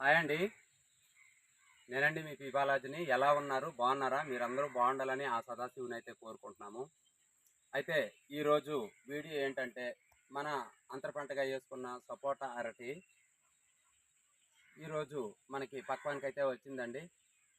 Hi అండి. నేనండి మీ పీపాలజీని ఎలా ఉన్నారు? బాగున్నారా? మీరందరూ బాగుండాలని ఆ సదాశివుని అయితే కోరుకుంటున్నాము. అయితే ఈరోజు వీడియో ఏంటంటే మన అంతర పంటగా వేసుకున్న సపోటా అరటి. ఈరోజు మనకి పక్వానికి అయితే వచ్చిందండి.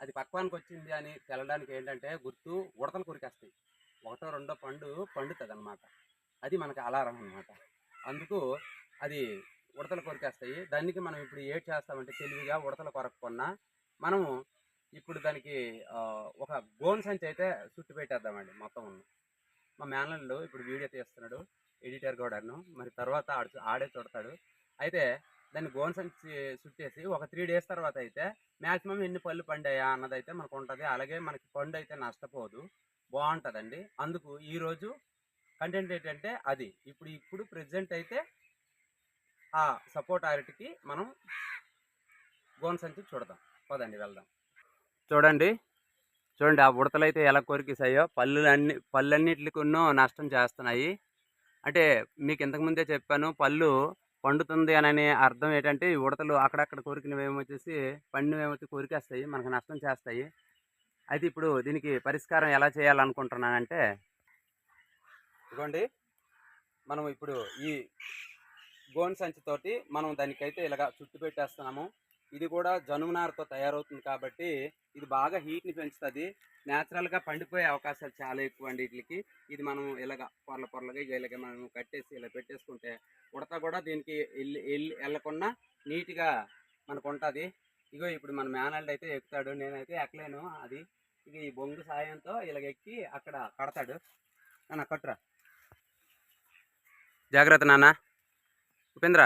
అది పక్వానికి వచ్చింది అని తెలడానికి ఏంటంటే గుర్తు ఉడతలు కొరికేస్తాయి. ఒకటో రెండో పండు పండుతుంది అనమాట అది మనకి అలారం అనమాట అందుకు అది ఉడతలు కొరికేస్తాయి. దానికి మనం ఇప్పుడు ఏం చేస్తామంటే తెలివిగా ఉడతలు కొరకకుండా మనము ఇప్పుడు దానికి ఒక గోన్ సంచి అయితే చుట్టు పెట్టేద్దామండి మొత్తం ఉన్న మా మేనల్లు ఇప్పుడు వీడియో తీస్తున్నాడు ఎడిటర్ గౌడర్ను మరి తర్వాత ఆడు ఆడే చూడతాడు. అయితే దాన్ని గోన్ సంచి చుట్టేసి ఒక త్రీ డేస్ తర్వాత అయితే మ్యాక్సిమం ఎన్ని పళ్ళు పండాయా అన్నది అయితే మనకు ఉంటుంది అలాగే మనకి పండు అయితే నష్టపోదు. బాగుంటుందండి. అందుకు ఈరోజు కంటెంట్ ఏంటంటే అది. ఇప్పుడు ఇప్పుడు ప్రజెంట్ అయితే ఆ సపోర్ట్ అరటికి మనం గోన్ సంచి చూడదాం. పదండి వెళ్దాం. చూడండి. చూడండి ఆ ఉడతలు అయితే ఎలా కొరికిసాయో పళ్ళు అన్ని పళ్ళన్నిటికి నష్టం చేస్తున్నాయి. అంటే మీకు ఇంతకుముందే చెప్పాను పళ్ళు పండుతుంది అని అర్థం ఏంటంటే ఈ ఉడతలు అక్కడక్కడ కొరికినవి ఏమొచ్చేసి పండినవి ఏమొచ్చి కొరికేస్తాయి మనకు నష్టం చేస్తాయి. అయితే ఇప్పుడు దీనికి పరిష్కారం ఎలా చేయాలనుకుంటున్నానంటే ఇదిగోండి. మనం ఇప్పుడు ఈ గోన్ సంచితోటి మనం దానికైతే ఇలాగ చుట్టు పెట్టేస్తున్నాము. ఇది కూడా జనుమునారతో తయారవుతుంది కాబట్టి ఇది బాగా హీట్ని పెంచుతుంది. న్యాచురల్గా పండిపోయే అవకాశాలు చాలా ఎక్కువ అండి వీటికి. ఇది మనం ఇలాగ పొరల పొరలుగా ఇక ఇలాగ మనం కట్టేసి ఇలా పెట్టేసుకుంటే ఉడత కూడా దీనికి వెళ్ళి వెళ్ళి వెళ్ళకుండా నీట్గా మనకు ఉంటుంది. ఇగో ఇప్పుడు మన మేనల్డ్ అయితే ఎక్కుతాడు. నేనైతే ఎక్కలేను. అది ఇక ఈ బొంగు సాయంతో ఇలాగ ఎక్కి అక్కడ కడతాడు. నాన్న కట్టురా. జాగ్రత్త నాన్న. ఉపేంద్ర?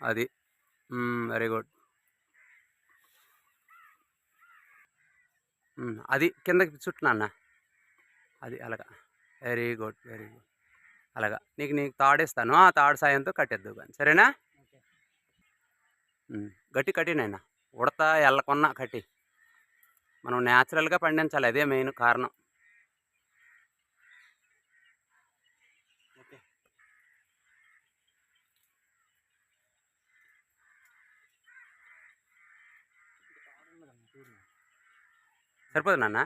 అది. వెరీ గుడ్ అది కిందకి చుట్టూ నాన్న. అది అలాగా. వెరీ గుడ్ వెరీ గుడ్ అలాగా. నీకు నీకు తాడేస్తాను. ఆ తాడు సాయంతో కట్టేద్దు కానీ సరేనా? గట్టి కట్టి నాయన. ఉడత ఎల్లకొన్నా కట్టి. మనం న్యాచురల్గా పండించాలి. అదే మెయిన్ కారణం. సరిపోదు నాన్న.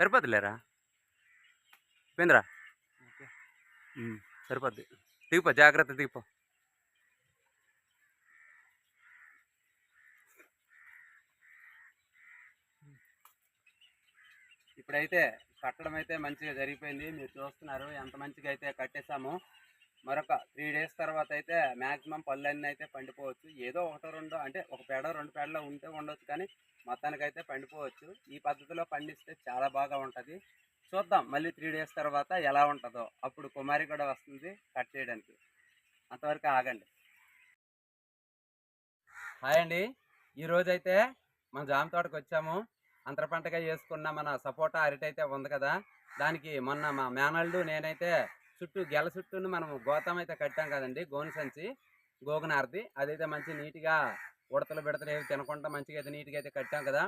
సరిపోదు లేరా ఉపేంద్ర సరిపోద్ది. దిగిపో జాగ్రత్త దిగిపో. ఇప్పుడైతే కట్టడం అయితే మంచిగా జరిగిపోయింది. మీరు చూస్తున్నారు ఎంత మంచిగా అయితే కట్టేశాము. మరొక త్రీ డేస్ తర్వాత అయితే మ్యాక్సిమం పళ్ళన్నీ అయితే పండిపోవచ్చు. ఏదో ఒకటో రెండో అంటే ఒక పేడ రెండు పేడలో ఉంటే ఉండొచ్చు కానీ మొత్తానికైతే పండిపోవచ్చు. ఈ పద్ధతిలో పండిస్తే చాలా బాగా ఉంటుంది. చూద్దాం మళ్ళీ త్రీ డేస్ తర్వాత ఎలా ఉంటుందో. అప్పుడు కుమారి కూడా వస్తుంది కట్ చేయడానికి. అంతవరకు ఆగండి. హాయ్ అండి. ఈరోజైతే మన జామ తోటకు వచ్చాము. అంతర పంటగా చేసుకున్న మన సపోటా అరటి అయితే ఉంది కదా. దానికి మొన్న మా మేనల్డు నేనైతే చుట్టూ గెల చుట్టూను మనం గోతం అయితే కట్టాం కదండి గోను సంచి గోగునార్ది. అదైతే మంచి నీట్గా ఉడతలు బిడతలు ఏవి తినకుండా మంచిగా అయితే నీట్గా అయితే కట్టాం కదా.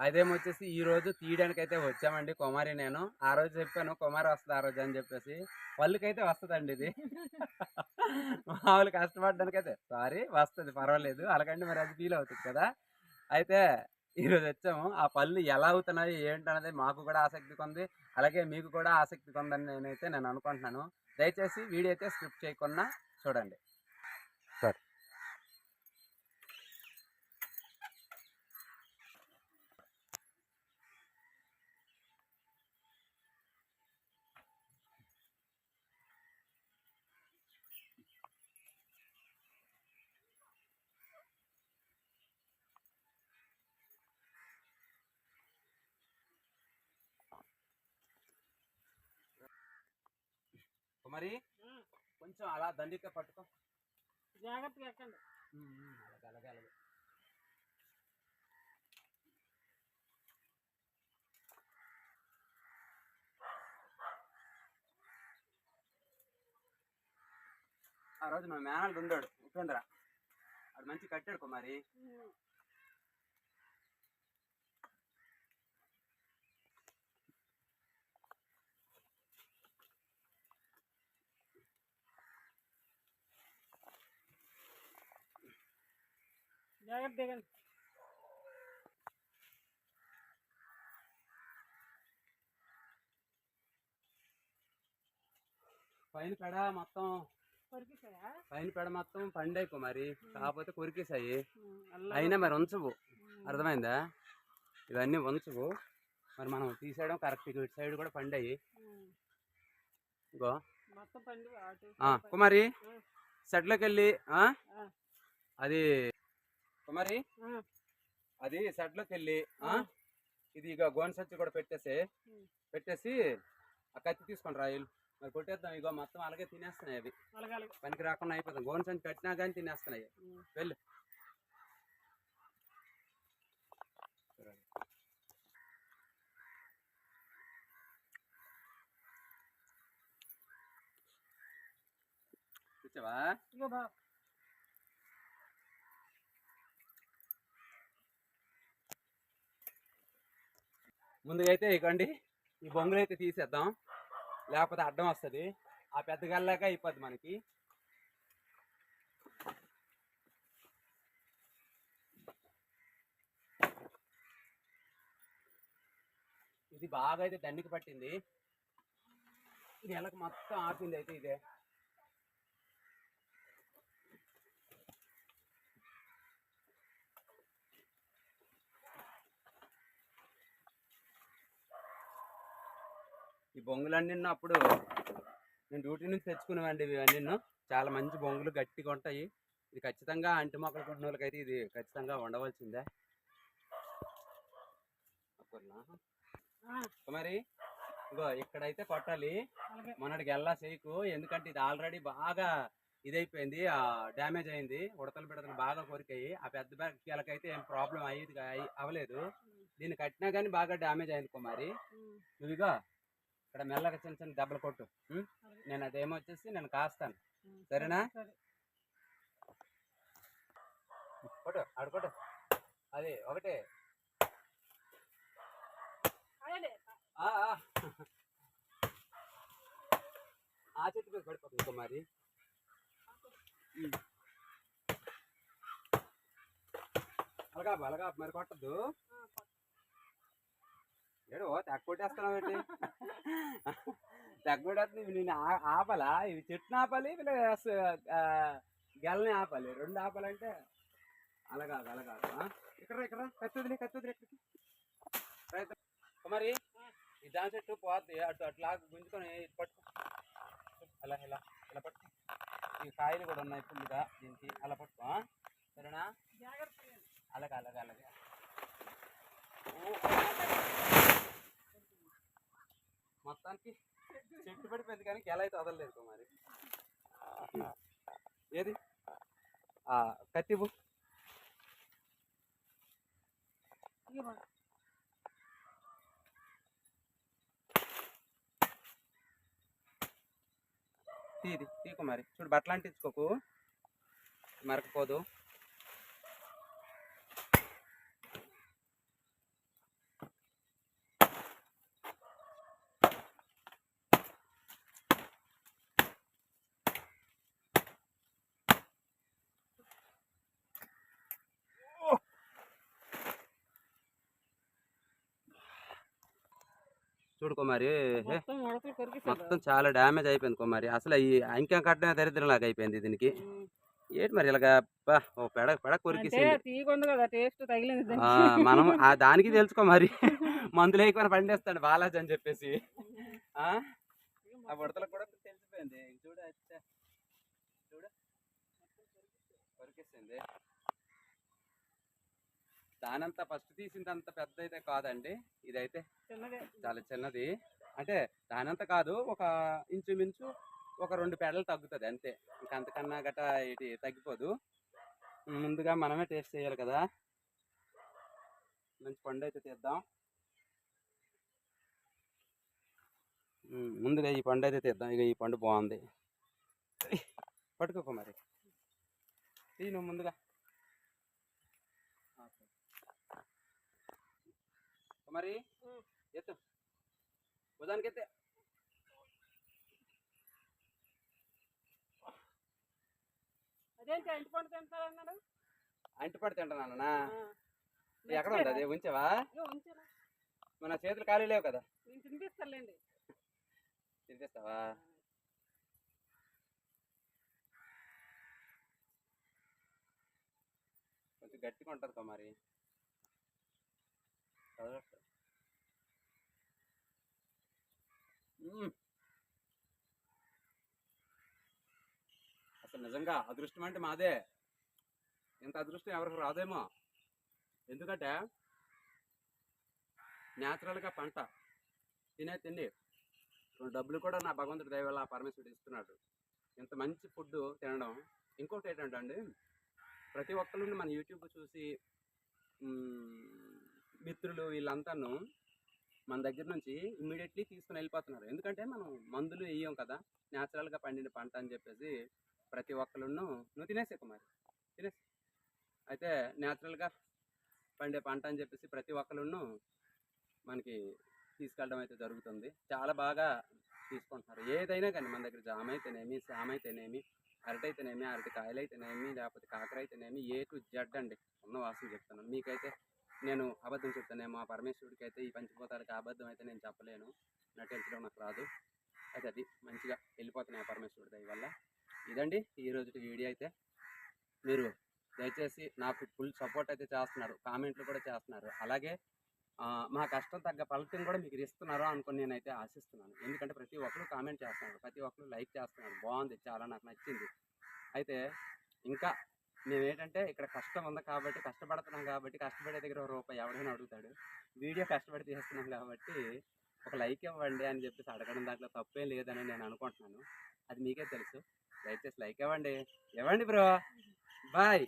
అదేమో వచ్చేసి ఈ రోజు తీయడానికి అయితే వచ్చామండి కుమారి నేను. ఆ రోజు చెప్పాను కుమారి వస్తుంది ఆ రోజు? అని చెప్పేసి. పళ్ళుకైతే వస్తుందండి ఇది. మామూలు కష్టపడడానికి అయితే సారీ వస్తుంది పర్వాలేదు. అలాగంటే మరి అది ఫీల్ అవుతుంది కదా. అయితే ఈరోజు వచ్చాము. ఆ పళ్ళు ఎలా అవుతున్నాయి ఏంటన్నది మాకు కూడా ఆసక్తి ఉంది అలాగే మీకు కూడా ఆసక్తి ఉందని నేనైతే నేను అనుకుంటున్నాను. దయచేసి వీడియో అయితే స్క్రిప్ట్ చేయకుండా చూడండి. కుమారి కొంచెం అలా దండిగా పట్టుకో. జాగ్రత్తగా ఎక్కండి. అలాగే అలాగే అలాగే ఆ రోజు మా మేనల్డ్ ఉండాడు ఉపేంద్ర. అది మంచి కట్టాడు కుమారి జాగ్రత్త దిగండి పైన పెడ మొత్తం. పైన పెడ మొత్తం పండాయి కుమారి కాకపోతే కొరికేసాయి. అయినా మరి ఉంచవు. అర్థమైందా? ఇవన్నీ ఉంచవు. మరి మనం తీసేయడం కరెక్ట్. ఇటు సైడ్ కూడా పండాయి. పండి. కుమారి. సెట్లోకి వెళ్ళి అది కుమారి అది సెట్లోకి వెళ్ళి. ఇది ఇక గోన్ సచ్చి కూడా పెట్టేసి. పెట్టేసి ఆ కత్తి తీసుకొని రాయలు మరి కొట్టేద్దాం ఇగో మొత్తం అలాగే తినేస్తున్నాయి అవి. పనికి రాకుండా అయిపోతాం. గోన్ సంచి పెట్టినా కానీ తినేస్తున్నాయి. వెళ్ళు. చూసావా? ముందుగా అయితే ఇకండి ఈ బొంగులు అయితే తీసేద్దాం. లేకపోతే అడ్డం వస్తుంది. ఆ పెద్ద గల్లాక అయిపోద్ది మనకి. ఇది బాగా అయితే దండికి పట్టింది. ఇది ఎలా మొత్తం ఆపింది అయితే ఇదే. బొంగులన్నీ అప్పుడు నేను డ్యూటీ నుంచి తెచ్చుకునేవండి ఇవన్నీ చాలా మంచి బొంగులు గట్టిగా ఉంటాయి. ఇది ఖచ్చితంగా అంటి మొక్కలు కొట్టిన వాళ్ళకైతే ఇది ఖచ్చితంగా ఉండవలసిందే మరి ఇగో ఇక్కడైతే కొట్టాలి. మొన్నటికి వెళ్ళా సేకు. ఎందుకంటే ఇది ఆల్రెడీ బాగా ఇదైపోయింది. ఆ డ్యామేజ్ అయింది. ఉడతలు బిడతలు బాగా కొరికాయి. ఆ పెద్ద బ్యాగ్లకైతే ఏం ప్రాబ్లం అయ్యేది అవ్వలేదు. దీన్ని కట్టినా కానీ బాగా డ్యామేజ్ అయింది కుమారి. ఉమ్, నువ్వు ఇగో ఇక్కడ మెల్లగా చిన్న చిన్న దెబ్బలు కొట్టు. నేను అదేమో వచ్చేసి నేను కాస్తాను. సరేనా? కొట్టు ఆడుకోటు అది ఒకటే. ఆ, చెట్టు మీద పడిపోతుంది కుమారి ఉం. అలాగా అలాగా మరి కొట్టద్దు. ఏడు తెగ కొట్టేస్తున్నావు ఏంటి తెగ కొట్టేస్తుంది నేను ఆపాలా? ఇవి చెట్టుని ఆపాలి ప్లస్ గెలని ఆపాలి. రెండు ఆపాలంటే అలాగా అలాగా ఇక్కడ ఇక్కడ రా. కత్తి వదిలే కత్తి వదిలే ఇక్కడికి కుమారి ఈ దాని చెట్టు పోద్ది. అటు అట్లా గుంజుకొని పట్టుకో. అలా ఇలా ఇలా పట్టుకో. ఈ కాయలు కూడా ఉన్నాయి ఫుల్గా దీనికి. అలా పట్టుకో? సరేనా. అలాగే అలాగే అలాగే మొత్తానికి చెట్టు పడిపోయింది కానీ ఎలా అయితే వదలలేదు మరి. ఏది? కత్తిబు తీది తీకు మరి. చూడు బట్టలు అంటించుకోకు. మరకపోదు. చూడు కుమారి మొత్తం చాలా డ్యామేజ్ అయిపోయింది కుమారి. అసలు ఈ అంకెం కట్టడం దరిద్రం లాగా అయిపోయింది దీనికి. ఏంటి మరి ఇలాగా అబ్బా, ఓ పెడ పెడ అంటే కొరికేసింది తీయకుంది కదా టేస్ట్ తగిలింది ఆ, దానికి. మనం ఆ దానికి తెలుసుకో మరి మందులు వేయకుండా పండేస్తాడు బాలాజీ అని చెప్పేసి. ఆ? ఆ బుడతలకు కూడా తెలిసిపోయింది. చూడు. చూడు. కొరికేసింది. దానంతా ఫస్ట్ తీసిందంత పెద్ద అయితే కాదండి. ఇదైతే చాలా చిన్నది. అంటే దానంత కాదు ఒక ఇంచుమించు ఒక రెండు పెడలు తగ్గుతుంది అంతే. ఇంకా అంతకన్నా గట్ట ఇటు తగ్గిపోదు. ముందుగా మనమే టేస్ట్ చేయాలి కదా. మంచి పండు అయితే తీద్దాం. ముందుగా ఈ పండు అయితే తీద్దాం. ఇక ఈ పండు బాగుంది. పట్టుకోకు మరి. తీ నువ్వు ముందుగా. మరి? ఎత్తు. భుజానికి ఎత్తే అదేంటి అంటి పండు తింటారన్నాడు? అంటిపడి తింటున్నానా. ఎక్కడ ఉంది అది? ఉంచావా. మన చేతులు ఖాళీ లేవు కదా. నేను తినిపిస్తానులేండి. తినిపిస్తావా? కొంచెం గట్టిగా ఉంటుంది కదా మరి కదలట్లేదు. మ్మ్. అసలు నిజంగా అదృష్టం అంటే మాదే. ఇంత అదృష్టం ఎవరికి రాదేమో. ఎందుకంటే న్యాచురల్గా పంట తినే తిండి రెండు డబ్బులు కూడా నా భగవంతుడి దయ పరమేశ్వరుడు ఇస్తున్నాడు. ఇంత మంచి ఫుడ్ తినడం. ఇంకోటి ఏంటంటే అండి ప్రతి ఒక్కరు మన యూట్యూబ్ చూసి మిత్రులు వీళ్ళంతాను మన దగ్గర నుంచి ఇమ్మీడియట్లీ తీసుకుని వెళ్ళిపోతున్నారు. ఎందుకంటే మనం మందులు వేయం కదా న్యాచురల్గా పండిన పంట అని చెప్పేసి ప్రతి ఒక్కళ్ళను నువ్వు తినేసే కుమారి తినేసి అయితే న్యాచురల్గా పండే పంట అని చెప్పేసి ప్రతి ఒక్కళ్ళను మనకి తీసుకెళ్ళడం అయితే జరుగుతుంది. చాలా బాగా తీసుకుంటున్నారు. ఏదైనా కానీ మన దగ్గర జామ అయితేనేమి సామ అయితేనేమి అరటి అయితేనేమి అరటి కాయలు అయితేనేమి లేకపోతే కాకర అయితేనేమి ఏ టు జడ్ అండి ఉన్న వాసన చెప్తున్నాను. మీకైతే నేను అబద్ధం చెప్తానేమో ఆ పరమేశ్వరుడికి అయితే ఈ పంచిపోతానికి అబద్ధం అయితే నేను చెప్పలేను. నటించడం నాకు రాదు. అయితే అది మంచిగా వెళ్ళిపోతున్నాయి ఆ పరమేశ్వరుడి దయ వల్ల. ఇదండి ఈ రోజు వీడియో అయితే. మీరు దయచేసి నాకు ఫుల్ సపోర్ట్ అయితే చేస్తున్నారు. కామెంట్లు కూడా చేస్తున్నారు. అలాగే మా కష్టం తగ్గ ఫలితం కూడా మీకు ఇస్తున్నారు అనుకుని నేనైతే ఆశిస్తున్నాను. ఎందుకంటే ప్రతి ఒక్కరు కామెంట్ చేస్తున్నారు. ప్రతి ఒక్కరు లైక్ చేస్తున్నారు. బాగుంది. చాలా నాకు నచ్చింది. అయితే ఇంకా మేము ఏంటంటే ఇక్కడ కష్టం ఉంది కాబట్టి కష్టపడుతున్నాం కాబట్టి కష్టపడే దగ్గర ఒక రూపాయి ఎవడైనా అడుగుతాడు. వీడియో కష్టపడి తీస్తున్నాం కాబట్టి ఒక లైక్ ఇవ్వండి అని చెప్పేసి అడగడం దాంట్లో తప్పేం లేదని నేను అనుకుంటున్నాను. అది మీకే తెలుసు. దయచేసి లైక్ ఇవ్వండి. ఇవ్వండి బ్రో. బాయ్.